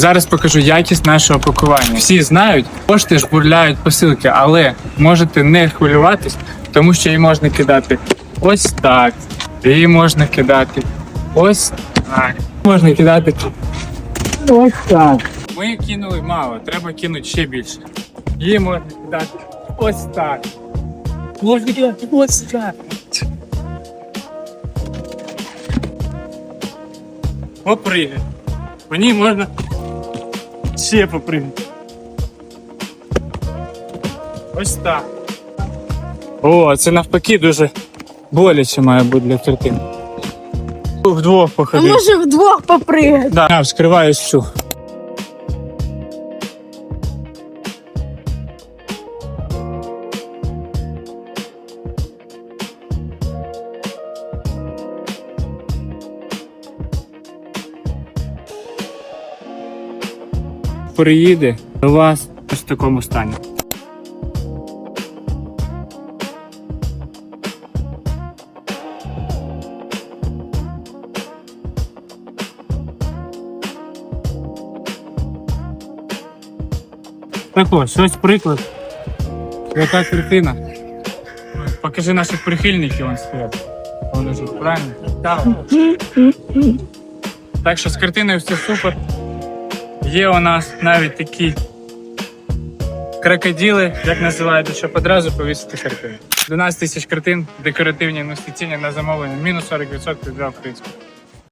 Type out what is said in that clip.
Зараз покажу якість нашого пакування. Всі знають, пошти ж бурляють посилки, але можете не хвилюватись, тому що її можна кидати ось так. Її можна кидати ось так. Можна кидати ось так. Ми кинули мало, треба кинути ще більше. Її можна кидати ось так. Можна кидати ось так. Попригай. По ній можна ще попригати. Ось так. О, це навпаки дуже боляче має бути для третини. Вдвох А може вдвох попригати? Да, вскриваю всю. Приїде до вас ось в такому стані. Так ось, ось приклад. Яка картина. Покажи наших прихильників он стоять. Вони ж правильно? Так. Що з картиною все супер. Є у нас навіть такі крокоділи, як називають, щоб одразу повісити картину. 12 тисяч картин, декоративні інвестиційні на замовлення, мінус 40% для українського.